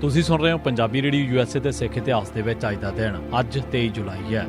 ਤੁਸੀਂ ਸੁਣ ਰਹੇ ਹੋ ਪੰਜਾਬੀ ਰੇਡੀਓ ਯੂਐਸਏ ਤੇ ਸਿੱਖ ਇਤਿਹਾਸ ਦੇ ਵਿੱਚ ਅੱਜ ਦਾ ਦਿਨ, ਅੱਜ 23 ਜੁਲਾਈ ਹੈ।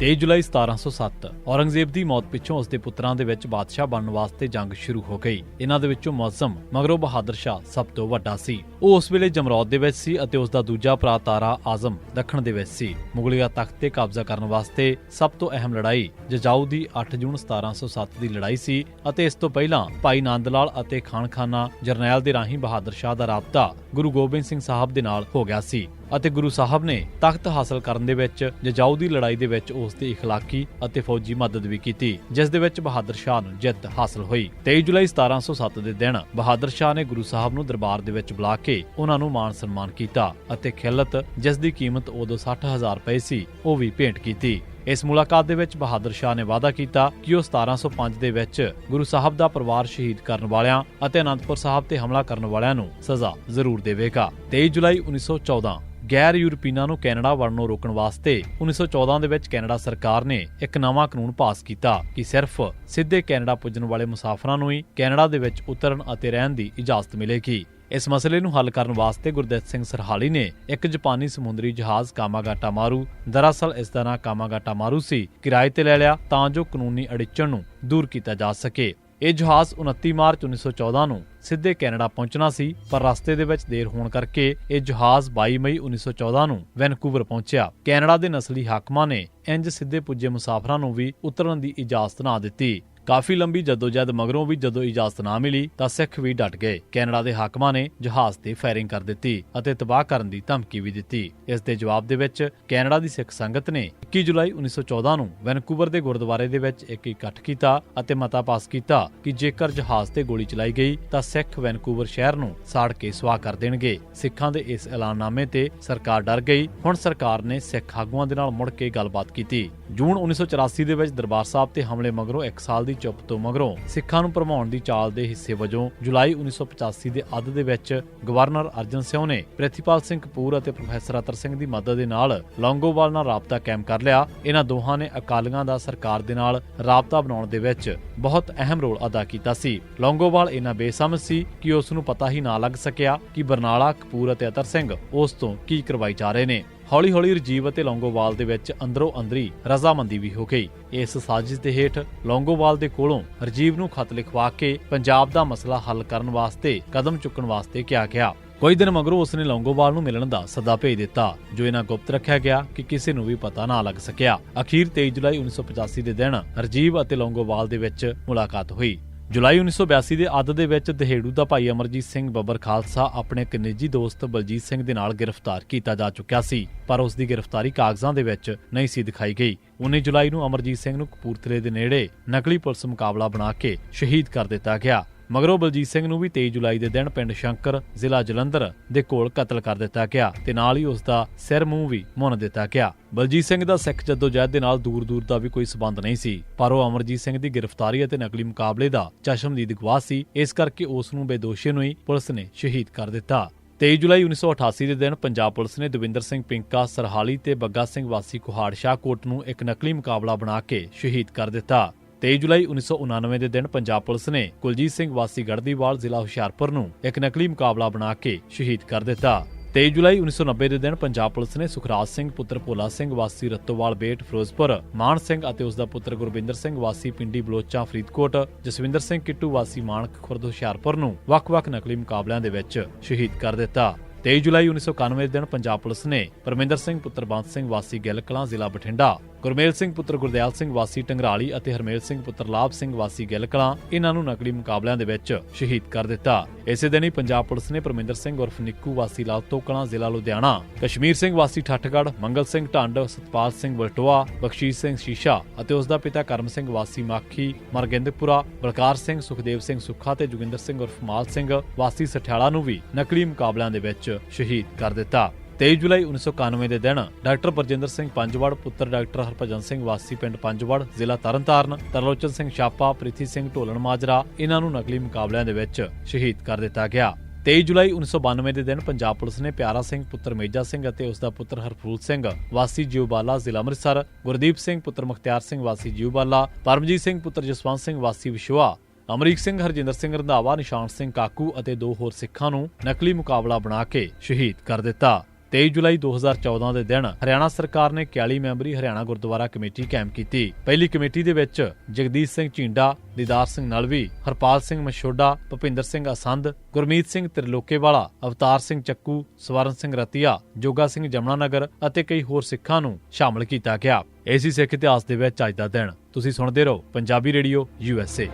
23 ਜੁਲਾਈ 1707 ਔਰੰਗਜ਼ੇਬ ਦੀ ਮੌਤ ਪਿੱਛੋਂ ਉਸ ਦੇ ਪੁੱਤਰਾਂ ਦੇ ਵਿੱਚ ਬਾਦਸ਼ਾਹ ਬਣਨ ਵਾਸਤੇ ਜੰਗ ਸ਼ੁਰੂ ਹੋ ਗਈ। ਇਹਨਾਂ ਦੇ ਵਿੱਚੋਂ ਮੁਅੱਜ਼ਮ ਮਗਰੋਂ ਬਹਾਦਰ ਸ਼ਾਹ ਸਭ ਤੋਂ ਵੱਡਾ ਸੀ। ਉਹ ਉਸ ਵੇਲੇ ਜਮਰੌਦ ਦੇ ਵਿੱਚ ਸੀ ਅਤੇ ਉਸ ਦਾ ਦੂਜਾ ਭਰਾ ਤਾਰਾ ਆਜ਼ਮ ਦੱਖਣ ਦੇ ਵਿੱਚ ਸੀ। ਮੁਗਲਿਆ ਤਖਤ ਤੇ ਕਬਜ਼ਾ ਕਰਨ ਵਾਸਤੇ ਸਭ ਤੋਂ ਅਹਿਮ ਲੜਾਈ ਜਜਾਊ ਦੀ 8 ਜੂਨ 1707 ਦੀ ਲੜਾਈ ਸੀ ਅਤੇ ਇਸ ਤੋਂ ਪਹਿਲਾਂ ਭਾਈ ਨੰਦ ਲਾਲ ਅਤੇ ਖਾਨਖਾਨਾ ਜਰਨੈਲ ਦੇ ਰਾਹੀਂ ਬਹਾਦਰ ਸ਼ਾਹ ਦਾ ਰਾਬਤਾ ਗੁਰੂ ਗੋਬਿੰਦ ਸਿੰਘ ਸਾਹਿਬ ਦੇ ਨਾਲ ਹੋ ਗਿਆ ਸੀ। ਅਤੇ ਗੁਰੂ ਸਾਹਿਬ ਨੇ ਤਖਤ ਹਾਸਲ ਕਰਨ ਦੇ ਵਿੱਚ ਜਜਾਊ ਦੀ ਲੜਾਈ ਦੇ ਵਿੱਚ ਉਸ ਦੀ اخلاقی ਅਤੇ ਫੌਜੀ ਮਦਦ ਵੀ ਕੀਤੀ ਜਿਸ ਦੇ ਵਿੱਚ ਬਹਾਦਰ ਸ਼ਾਹ ਨੂੰ ਜਿੱਤ ਹਾਸਲ ਹੋਈ 23 ਜੁਲਾਈ 1707 ਦੇ ਦਿਨ ਬਹਾਦਰ ਸ਼ਾਹ ਨੇ ਗੁਰੂ ਸਾਹਿਬ ਨੂੰ ਦਰਬਾਰ ਦੇ ਵਿੱਚ ਬੁਲਾ ਕੇ ਉਹਨਾਂ ਨੂੰ ਮਾਣ ਸਨਮਾਨ ਕੀਤਾ ਅਤੇ ਖਿਲਤ ਜਿਸ ਦੀ ਕੀਮਤ ਉਦੋਂ 60000 ਰੁਪਏ ਸੀ ਉਹ ਵੀ ਭੇਂਟ ਕੀਤੀ ਇਸ ਮੁਲਾਕਾਤ ਦੇ ਵਿੱਚ ਬਹਾਦਰ ਸ਼ਾਹ ਨੇ ਵਾਅਦਾ ਕੀਤਾ ਕਿ ਉਹ 1705 ਦੇ ਵਿੱਚ ਗੁਰੂ ਸਾਹਿਬ ਦਾ ਪਰਿਵਾਰ ਸ਼ਹੀਦ ਕਰਨ ਵਾਲਿਆਂ ਅਤੇ ਅਨੰਦਪੁਰ ਸਾਹਿਬ ਤੇ ਹਮਲਾ ਕਰਨ ਵਾਲਿਆਂ ਨੂੰ ਸਜ਼ਾ ਜ਼ਰੂਰ ਦੇਵੇਗਾ 23 ਜੁਲਾਈ 1914 ਗੈਰ ਯੂਰਪੀਨਾਂ ਨੂੰ ਕੈਨੇਡਾ ਵੜਨੋਂ ਰੋਕਣ ਵਾਸਤੇ 1914 ਦੇ ਵਿੱਚ ਕੈਨੇਡਾ ਸਰਕਾਰ ਨੇ ਇੱਕ ਨਵਾਂ ਕਾਨੂੰਨ ਪਾਸ ਕੀਤਾ ਕਿ ਸਿਰਫ ਸਿੱਧੇ ਕੈਨੇਡਾ ਪੁੱਜਣ ਵਾਲੇ ਮੁਸਾਫਰਾਂ ਨੂੰ ਹੀ ਕੈਨੇਡਾ ਦੇ ਵਿੱਚ ਉਤਰਨ ਅਤੇ ਰਹਿਣ ਦੀ ਇਜਾਜ਼ਤ ਮਿਲੇਗੀ। ਇਸ ਮਸਲੇ ਨੂੰ ਹੱਲ ਕਰਨ ਵਾਸਤੇ ਗੁਰਦਿੱਤ ਸਿੰਘ ਸਰਹਾਲੀ ਨੇ ਇੱਕ ਜਾਪਾਨੀ ਸਮੁੰਦਰੀ ਜਹਾਜ਼ ਕਾਮਾਗਾਟਾ ਮਾਰੂ। ਦਰਅਸਲ ਇਸ ਦਾ ਨਾਂ ਕਾਮਾਗਾਟਾ ਮਾਰੂ ਸੀ, ਕਿਰਾਏ ਤੇ ਲੈ ਲਿਆ ਤਾਂ ਜੋ ਕਾਨੂੰਨੀ ਅੜਿੱਚਣ ਨੂੰ ਦੂਰ ਕੀਤਾ ਜਾ ਸਕੇ। ਇਹ ਜਹਾਜ਼ 29 ਮਾਰਚ 1914 ਨੂੰ ਸਿੱਧੇ ਕੈਨੇਡਾ ਪਹੁੰਚਣਾ ਸੀ, ਪਰ ਰਸਤੇ ਦੇ ਵਿੱਚ ਦੇਰ ਹੋਣ ਕਰਕੇ ਇਹ ਜਹਾਜ਼ 22 ਮਈ 1914 ਨੂੰ ਵੈਨਕੂਵਰ ਪਹੁੰਚਿਆ। ਕੈਨੇਡਾ ਦੇ ਨਸਲੀ ਹਾਕਮਾਂ ਨੇ ਇੰਜ ਸਿੱਧੇ ਪੁੱਜੇ ਮੁਸਾਫਰਾਂ ਨੂੰ ਵੀ ਉਤਰਨ ਦੀ ਇਜਾਜ਼ਤ ਨਾ ਦਿੱਤੀ। ਕਾਫੀ ਲੰਬੀ ਜਦੋਜਹਿਦ ਮਗਰੋਂ ਵੀ ਜਦੋਂ ਇਜਾਜ਼ਤ ਨਾ ਮਿਲੀ ਤਾਂ ਸਿੱਖ ਵੀ ਡਟ ਗਏ। ਕੈਨੇਡਾ ਦੇ ਹਾਕਮਾਂ ਨੇ ਜਹਾਜ਼ ਤੇ ਫਾਇਰਿੰਗ ਕਰ ਦਿੱਤੀ ਅਤੇ ਤਬਾਹ ਕਰਨ ਦੀ ਧਮਕੀ ਵੀ ਦਿੱਤੀ। ਇਸ ਦੇ ਜਵਾਬ ਦੇ ਵਿੱਚ ਕੈਨੇਡਾ ਦੀ ਸਿੱਖ ਸੰਗਤ ਨੇ 21 ਜੁਲਾਈ 1914 ਨੂੰ ਵੈਨਕੂਵਰ ਦੇ ਗੁਰਦੁਆਰੇ ਦੇ ਵਿੱਚ ਇੱਕ ਇਕੱਠ ਕੀਤਾ ਅਤੇ ਮਤਾ ਪਾਸ ਕੀਤਾ ਕਿ ਜੇਕਰ ਜਹਾਜ਼ ਤੇ ਗੋਲੀ ਚਲਾਈ ਗਈ ਤਾਂ ਸਿੱਖ ਵੈਨਕੂਵਰ ਸ਼ਹਿਰ ਨੂੰ ਸਾੜ ਕੇ ਸਵਾਹ ਕਰ ਦੇਣਗੇ। ਸਿੱਖਾਂ ਦੇ ਇਸ ਐਲਾਨਨਾਮੇ ਤੇ ਸਰਕਾਰ ਡਰ ਗਈ। ਹੁਣ ਸਰਕਾਰ ਨੇ ਸਿੱਖ ਆਗੂਆਂ ਦੇ ਨਾਲ ਮੁੜ ਕੇ ਗੱਲਬਾਤ ਕੀਤੀ। ਜੂਨ 1984 ਦੇ ਵਿੱਚ ਦਰਬਾਰ ਸਾਹਿਬ ਤੇ ਹਮਲੇ ਮਗਰੋਂ 1 ਸਾਲ ਦੀ ਚੁੱਪ ਤੋਂ ਮਗਰੋਂ ਸਿੱਖਾਂ ਨੂੰ ਭਰਮਾਉਣ ਦੀ ਚਾਲ ਦੇ ਹਿੱਸੇ ਵਜੋਂ ਜੁਲਾਈ 1985 ਦੇ ਅੱਧ ਦੇ ਵਿੱਚ ਗਵਰਨਰ ਅਰਜਨ ਸਿੰਘ ਨੇ ਪ੍ਰਿਥੀਪਾਲ ਸਿੰਘ ਕਪੂਰ ਅਤੇ ਪ੍ਰੋਫੈਸਰ ਅਤਰ ਸਿੰਘ ਦੀ ਮਦਦ ਦੇ ਨਾਲ ਲੌਂਗੋਵਾਲ ਨਾਲ ਰਾਬਤਾ ਕਾਇਮ ਕਰ ਲਿਆ। ਇਹਨਾਂ ਦੋਹਾਂ ਨੇ ਅਕਾਲੀਆਂ ਦਾ ਸਰਕਾਰ ਦੇ ਨਾਲ ਰਾਬਤਾ ਬਣਾਉਣ ਦੇ ਵਿੱਚ ਬਹੁਤ ਅਹਿਮ ਰੋਲ ਅਦਾ ਕੀਤਾ ਸੀ। ਲੌਂਗੋਵਾਲ ਇਹਨਾਂ ਬੇਸਮਝ ਸੀ ਕਿ ਉਸ ਨੂੰ ਪਤਾ ਹੀ ਨਾ ਲੱਗ ਸਕਿਆ ਕਿ ਬਰਨਾਲਾ, ਕਪੂਰ ਅਤੇ ਅਤਰ ਸਿੰਘ ਉਸ ਤੋਂ ਕੀ ਕਰਵਾਈ ਜਾ ਰਹੇ ਨੇ। ਹੌਲੀ ਹੌਲੀ ਰਜੀਵ ਅਤੇ ਲੌਂਗੋਵਾਲ ਦੇ ਵਿੱਚ ਅੰਦਰੋਂ ਅੰਦਰੀ ਰਜ਼ਾਮੰਦੀ ਵੀ ਹੋ ਗਈ। ਇਸ ਸਾਜ਼ਿਸ਼ ਦੇ ਹੇਠ ਲੌਂਗੋਵਾਲ ਦੇ ਕੋਲੋਂ ਰਜੀਵ ਨੂੰ ਖਤ ਲਿਖਵਾ ਕੇ ਪੰਜਾਬ ਦਾ ਮਸਲਾ ਹੱਲ ਕਰਨ ਵਾਸਤੇ ਕਦਮ ਚੁੱਕਣ ਵਾਸਤੇ ਕਿਹਾ ਗਿਆ। ਕੁਝ ਦਿਨ ਮਗਰੋਂ ਉਸਨੇ ਲੌਂਗੋਵਾਲ ਨੂੰ ਮਿਲਣ ਦਾ ਸੱਦਾ ਭੇਜ ਦਿੱਤਾ, ਜੋ ਇਹਨਾਂ ਗੁਪਤ ਰੱਖਿਆ ਗਿਆ ਕਿ ਕਿਸੇ ਨੂੰ ਵੀ ਪਤਾ ਨਾ ਲੱਗ ਸਕਿਆ। ਅਖੀਰ 23 ਜੁਲਾਈ 1985 ਦੇ ਦਿਨ ਰਜੀਵ ਅਤੇ ਲੌਂਗੋਵਾਲ ਦੇ ਵਿੱਚ ਮੁਲਾਕਾਤ ਹੋਈ। ਜੁਲਾਈ 1982 ਦੇ ਅੱਧ ਦੇ ਵਿੱਚ ਦਹੇੜੂ ਦਾ ਭਾਈ ਅਮਰਜੀਤ ਸਿੰਘ ਬੱਬਰ ਖਾਲਸਾ ਆਪਣੇ ਇੱਕ ਨਿੱਜੀ ਦੋਸਤ ਬਲਜੀਤ ਸਿੰਘ ਦੇ ਨਾਲ ਗ੍ਰਿਫਤਾਰ ਕੀਤਾ ਜਾ ਚੁੱਕਿਆ ਸੀ, ਪਰ ਉਸ ਦੀ ਗ੍ਰਿਫਤਾਰੀ ਕਾਗਜ਼ਾਂ ਦੇ ਵਿੱਚ ਨਹੀਂ ਸੀ ਦਿਖਾਈ ਗਈ। 19 ਜੁਲਾਈ ਨੂੰ ਅਮਰਜੀਤ ਸਿੰਘ ਨੂੰ ਕਪੂਰਥਲੇ ਦੇ ਨੇੜੇ ਨਕਲੀ ਪੁਲਿਸ ਮੁਕਾਬਲਾ ਬਣਾ ਕੇ ਸ਼ਹੀਦ ਕਰ ਦਿੱਤਾ ਗਿਆ। ਮਗਰੋਂ ਬਲਜੀਤ ਸਿੰਘ ਨੂੰ ਵੀ 23 ਜੁਲਾਈ ਦੇ ਦਿਨ ਪਿੰਡ ਸ਼ੰਕਰ ਜ਼ਿਲ੍ਹਾ ਜਲੰਧਰ ਦੇ ਕੋਲ ਕਤਲ ਕਰ ਦਿੱਤਾ ਗਿਆ ਤੇ ਨਾਲ ਹੀ ਉਸ ਦਾ ਸਿਰ ਮੂੰਹ ਵੀ ਮੁੰਨ ਦਿੱਤਾ ਗਿਆ। ਬਲਜੀਤ ਸਿੰਘ ਦਾ ਸਿੱਖ ਜਦੋਜਹਿਦ ਦੇ ਨਾਲ ਦੂਰ-ਦੂਰ ਦਾ ਵੀ ਕੋਈ ਸਬੰਧ ਨਹੀਂ ਸੀ, ਪਰ ਉਹ ਅਮਰਜੀਤ ਸਿੰਘ ਦੀ ਗ੍ਰਿਫਤਾਰੀ ਅਤੇ ਨਕਲੀ ਮੁਕਾਬਲੇ ਦਾ ਚਸ਼ਮਦੀਦ ਗਵਾਹ ਸੀ, ਇਸ ਕਰਕੇ ਉਸ ਨੂੰ ਬੇਦੋਸ਼ੀ ਨੂੰ ਹੀ ਪੁਲਿਸ ਨੇ ਸ਼ਹੀਦ ਕਰ ਦਿੱਤਾ। 23 ਜੁਲਾਈ 1988 ਦੇ ਦਿਨ ਪੰਜਾਬ ਪੁਲਿਸ ਨੇ ਦਵਿੰਦਰ ਸਿੰਘ ਪਿੰਕਾ, ਸਰਹਾਲੀ ਤੇ ਬੱਗਾ ਸਿੰਘ ਵਾਸੀ ਕੁਹਾੜ ਸ਼ਾਹਕੋਟ ਨੂੰ ਇੱਕ ਨਕਲੀ ਮੁਕਾਬਲਾ ਬਣਾ ਕੇ ਸ਼ਹੀਦ ਕਰ ਦਿੱਤਾ। 23 ਜੁਲਾਈ 1999 ਦੇ ਦਿਨ ਪੰਜਾਬ ਪੁਲਿਸ ਨੇ ਕੁਲਜੀਤ ਸਿੰਘ ਵਾਸੀ ਗੜਦੀਵਾਲ ਜ਼ਿਲ੍ਹਾ ਹੁਸ਼ਿਆਰਪੁਰ ਨੂੰ ਇੱਕ ਨਕਲੀ ਮੁਕਾਬਲਾ ਬਣਾ ਕੇ ਸ਼ਹੀਦ ਕਰ ਦਿੱਤਾ। 23 ਜੁਲਾਈ 1990 ਦੇ ਦਿਨ ਪੰਜਾਬ ਪੁਲਿਸ ਨੇ ਸੁਖਰਾਜ ਸਿੰਘ, ਪੁੱਤਰ ਭੋਲਾ ਸਿੰਘ ਵਾਸੀ ਰਤੋਵਾਲ ਬੇਟ, ਫਿਰੋਜ਼ਪੁਰ, ਮਾਨ ਸਿੰਘ ਅਤੇ ਉਸ ਦਾ ਪੁੱਤਰ ਗੁਰਬਿੰਦਰ ਸਿੰਘ ਵਾਸੀ ਪਿੰਡੀ ਬਲੋਚਾਂ, ਫਰੀਦਕੋਟ, ਜਸਵਿੰਦਰ ਸਿੰਘ ਕਿੱਟੂ ਵਾਸੀ ਮਾਨਕ ਖੁਰਦ ਹੁਸ਼ਿਆਰਪੁਰ ਨੂੰ ਵੱਖ-ਵੱਖ ਨਕਲੀ ਮੁਕਾਬਲਿਆਂ ਦੇ ਵਿੱਚ ਸ਼ਹੀਦ ਕਰ ਦਿੱਤਾ। 23 ਜੁਲਾਈ 1991 ਦੇ ਦਿਨ ਪੰਜਾਬ ਪੁਲਿਸ ਨੇ ਪਰਮਿੰਦਰ ਸਿੰਘ, ਪੁੱਤਰ ਬੰਤ ਸਿੰਘ ਵਾਸੀ ਗਿੱਲ ਕਲਾਂ ਜ਼ਿਲ੍ਹਾ ਬਠਿੰਡਾ ਗੁਰਮੇਲ ਸਿੰਘ ਪੁੱਤਰ ਗੁਰਦਿਆਲ ਸਿੰਘ ਵਾਸੀ ਟੰਗਰਾਲੀ ਅਤੇ ਹਰਮੇਲ ਸਿੰਘ ਪੁੱਤਰ ਲਾਭ ਸਿੰਘ ਵਾਸੀ ਗਿੱਲ ਇਹਨਾਂ ਨੂੰ ਨਕਲੀ ਮੁਕਾਬਲਿਆਂ ਦੇ ਵਿੱਚ ਸ਼ਹੀਦ ਕਰ ਦਿੱਤਾ। ਇਸੇ ਦਿਨ ਹੀ ਪੰਜਾਬ ਪੁਲਿਸ ਨੇ ਪਰਮਿੰਦਰ ਸਿੰਘ ਉਰਫ ਨਿੱਕੂ ਵਾਸੀ ਲਾਲਤੋ ਜ਼ਿਲ੍ਹਾ ਲੁਧਿਆਣਾ, ਕਸ਼ਮੀਰ ਸਿੰਘ ਵਾਸੀ ਠੱਠਗੜ ਮੰਗਲ ਸਿੰਘ ਢੰਡ, ਸਤਪਾਲ ਸਿੰਘ ਬਲਟੋਆ ਬਖਸ਼ੀਸ਼ ਸਿੰਘ ਸ਼ੀਸ਼ਾ ਅਤੇ ਉਸ ਦਾ ਪਿਤਾ ਕਰਮ ਸਿੰਘ ਵਾਸੀ ਮਾਖੀ, ਮਰਗਿੰਦਪੁਰਾ, ਬਲਕਾਰ ਸਿੰਘ, ਸੁਖਦੇਵ ਸਿੰਘ ਸੁੱਖਾ ਤੇ ਜੋਗਿੰਦਰ ਸਿੰਘ ਉਰਫ ਮਾਲ ਸਿੰਘ ਵਾਸੀ ਸਠਿਆਲਾ ਨੂੰ ਵੀ ਨਕਲੀ ਮੁਕਾਬਲਿਆਂ ਦੇ ਵਿੱਚ ਸ਼ਹੀਦ ਕਰ ਦਿੱਤਾ। 23 ਜੁਲਾਈ 1991 ਦੇ ਦਿਨ ਡਾਕਟਰ ਪਰਜਿੰਦਰ ਸਿੰਘ ਪੰਜਵੜ, ਪੁੱਤਰ ਡਾਕਟਰ ਹਰਭਜਨ ਸਿੰਘ ਵਾਸੀ ਪਿੰਡ ਪੰਜਵੜ, ਜ਼ਿਲ੍ਹਾ ਤਰਨਤਾਰਨ, ਤਰਲੋਚਨ ਸਿੰਘ ਛਾਪਾ, ਪ੍ਰੀਤੀ ਸਿੰਘ ਢੋਲਣ ਮਾਜਰਾ ਇਹਨਾਂ ਨੂੰ ਨਕਲੀ ਮੁਕਾਬਲਿਆਂ ਦੇ ਵਿੱਚ ਸ਼ਹੀਦ ਕਰ ਦਿੱਤਾ ਗਿਆ। 23 ਜੁਲਾਈ 1992 ਦੇ ਦਿਨ ਪੰਜਾਬ ਪੁਲਿਸ ਨੇ ਪਿਆਰਾ ਸਿੰਘ, ਪੁੱਤਰ ਮੇਜਾ ਸਿੰਘ ਅਤੇ ਉਸ ਦਾ ਪੁੱਤਰ ਹਰਫੂਲ ਸਿੰਘ, ਵਾਸੀ ਜਿਉਬਾਲਾ ਜ਼ਿਲ੍ਹਾ ਅੰਮ੍ਰਿਤਸਰ, ਗੁਰਦੀਪ ਸਿੰਘ, ਪੁੱਤਰ ਮੁਖਤਿਆਰ ਸਿੰਘ, ਵਾਸੀ ਜਿਉਬਾਲਾ ਪਰਮਜੀਤ ਸਿੰਘ, ਪੁੱਤਰ ਜਸਵੰਤ ਸਿੰਘ, ਵਾਸੀ ਵਿਸ਼ਵਾ, ਅਮਰੀਕ ਸਿੰਘ, ਹਰਜਿੰਦਰ ਸਿੰਘ ਰੰਧਾਵਾ, ਨਿਸ਼ਾਨ ਸਿੰਘ ਕਾਕੂ ਅਤੇ ਦੋ ਹੋਰ ਸਿੱਖਾਂ ਨੂੰ ਨਕਲੀ ਮੁਕਾਬਲਾ ਬਣਾ ਕੇ ਸ਼ਹੀਦ ਕਰ ਦਿੱਤਾ। 23 ਜੁਲਾਈ 2014 ਦੇ ਦਿਨ ਹਰਿਆਣਾ ਸਰਕਾਰ ਨੇ 41 ਮੈਂਬਰੀ ਹਰਿਆਣਾ ਗੁਰਦੁਆਰਾ ਕਮੇਟੀ ਕਾਇਮ ਕੀਤੀ। ਪਹਿਲੀ ਕਮੇਟੀ ਦੇ ਵਿੱਚ ਜਗਦੀਸ਼ ਸਿੰਘ ਝੀਂਡਾ, ਦੀਦਾਰ ਸਿੰਘ ਨਲਵੀ, ਹਰਪਾਲ ਸਿੰਘ ਮਛੋਡਾ ਭੁਪਿੰਦਰ ਸਿੰਘ ਅਸੰਦ, ਗੁਰਮੀਤ ਸਿੰਘ ਤ੍ਰਿਲੋਕੇਵਾਲਾ, ਅਵਤਾਰ ਸਿੰਘ ਚੱਕੂ, ਸਵਰਨ ਸਿੰਘ ਰਤੀਆ, ਜੋਗਾ ਸਿੰਘ ਜਮਨਾਨਗਰ ਅਤੇ ਕਈ ਹੋਰ ਸਿੱਖਾਂ ਨੂੰ ਸ਼ਾਮਲ ਕੀਤਾ ਗਿਆ। ਏਸੀ ਸਿੱਖ ਇਤਿਹਾਸ ਦੇ ਵਿੱਚ ਅੱਜ ਦਾ ਦਿਨ। ਤੁਸੀਂ ਸੁਣਦੇ ਰਹੋ ਪੰਜਾਬੀ ਰੇਡੀਓ ਯੂਐਸਏ